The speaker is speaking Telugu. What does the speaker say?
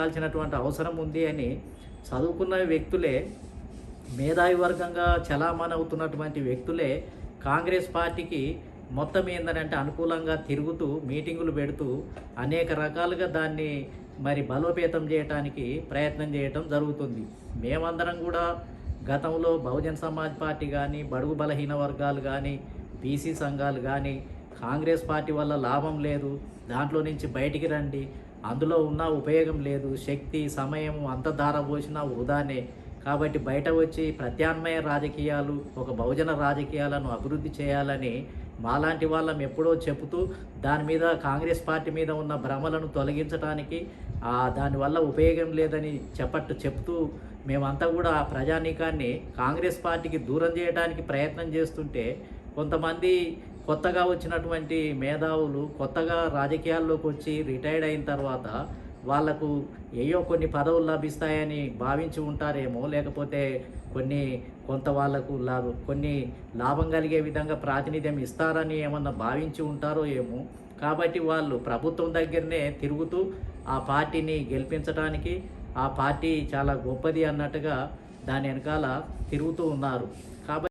చేయాల్సినటువంటి అవసరం ఉంది అని చదువుకున్న వ్యక్తులే మేధావి వర్గంగా చలామణి అవుతున్నటువంటి వ్యక్తులే కాంగ్రెస్ పార్టీకి మొత్తం ఏంటంటే అనుకూలంగా తిరుగుతూ మీటింగులు పెడుతూ అనేక రకాలుగా దాన్ని మరి బలోపేతం చేయడానికి ప్రయత్నం చేయటం జరుగుతుంది. మేమందరం కూడా గతంలో బహుజన్ సమాజ్ పార్టీ కానీ బడుగు బలహీన వర్గాలు కానీ బీసీ సంఘాలు కానీ కాంగ్రెస్ పార్టీ వల్ల లాభం లేదు దాంట్లో నుంచి బయటికి రండి అందులో ఉన్న ఉపయోగం లేదు. శక్తి సమయం అంత ధారపోసినా వృధానే. కాబట్టి బయట వచ్చి ప్రత్యామ్నాయ రాజకీయాలు ఒక బహుజన రాజకీయాలను అభివృద్ధి చేయాలని మాలాంటి వాళ్ళం ఎప్పుడో చెబుతూ దాని మీద కాంగ్రెస్ పార్టీ మీద ఉన్న భ్రమలను తొలగించడానికి దానివల్ల ఉపయోగం లేదని చెప్పట్టు చెప్తూ మేమంతా కూడా ఆ ప్రజానీకాన్ని కాంగ్రెస్ పార్టీకి దూరం చేయడానికి ప్రయత్నం చేస్తుంటే కొంతమంది కొత్తగా వచ్చినటువంటి మేధావులు కొత్తగా రాజకీయాల్లోకి వచ్చి రిటైర్డ్ అయిన తర్వాత వాళ్ళకు ఏయో కొన్ని పదవులు లభిస్తాయని భావించి ఉంటారేమో లేకపోతే కొన్ని కొంత వాళ్ళకు లాభ కొన్ని లాభం కలిగే విధంగా ప్రాతినిధ్యం ఇస్తారని ఏమన్నా భావించి ఉంటారో ఏమో. కాబట్టి వాళ్ళు ప్రభుత్వం దగ్గరనే తిరుగుతూ ఆ పార్టీని గెలిపించడానికి ఆ పార్టీ చాలా గొప్పది అన్నట్టుగా దాని వెనకాల తిరుగుతూ ఉన్నారు. కాబట్టి